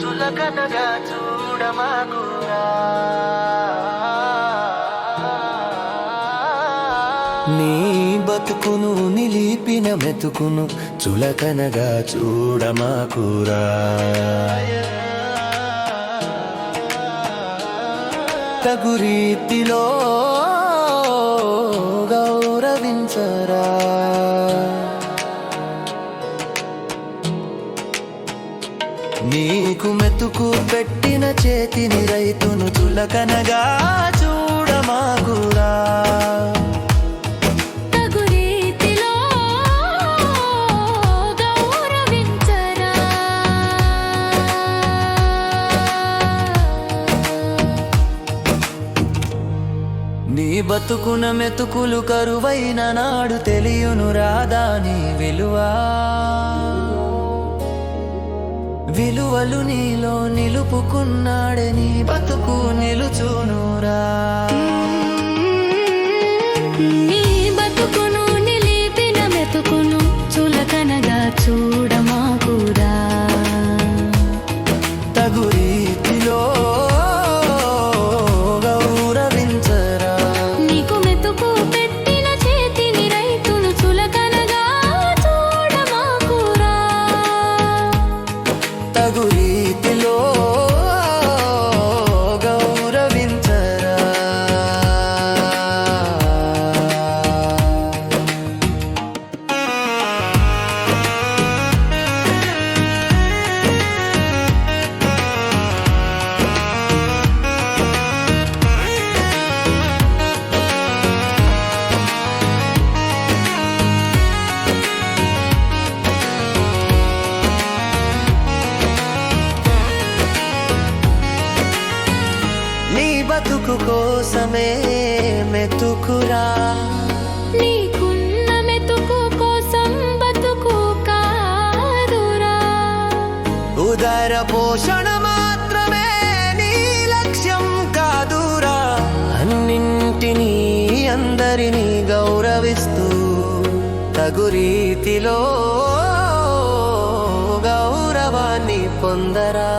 చులకనగా చూడమాకురా నీ బతుకును నిలిపిన మెతుకును చులకనగా చూడమాకురా తగురీతిలో రీతిలో నీకు మెతుకు పెట్టిన చేతిని రైతును చులకనగా చూడమాకురా. బతుకున మెతుకులు కరువైన నాడు తెలియను రాదా విలువ. విలువలు నీలో నిలుపుకున్నాడని బతుకు నిలుచునురా బతుకు కోసమే మెతుకురా. నీకున్న మెతుకు కోసం బతుకు కాదురా. ఉదర పోషణ మాత్రమే నీ లక్ష్యం కాదురా. అన్నింటినీ అందరినీ గౌరవిస్తూ తగు రీతిలో గౌరవాన్ని పొందరా.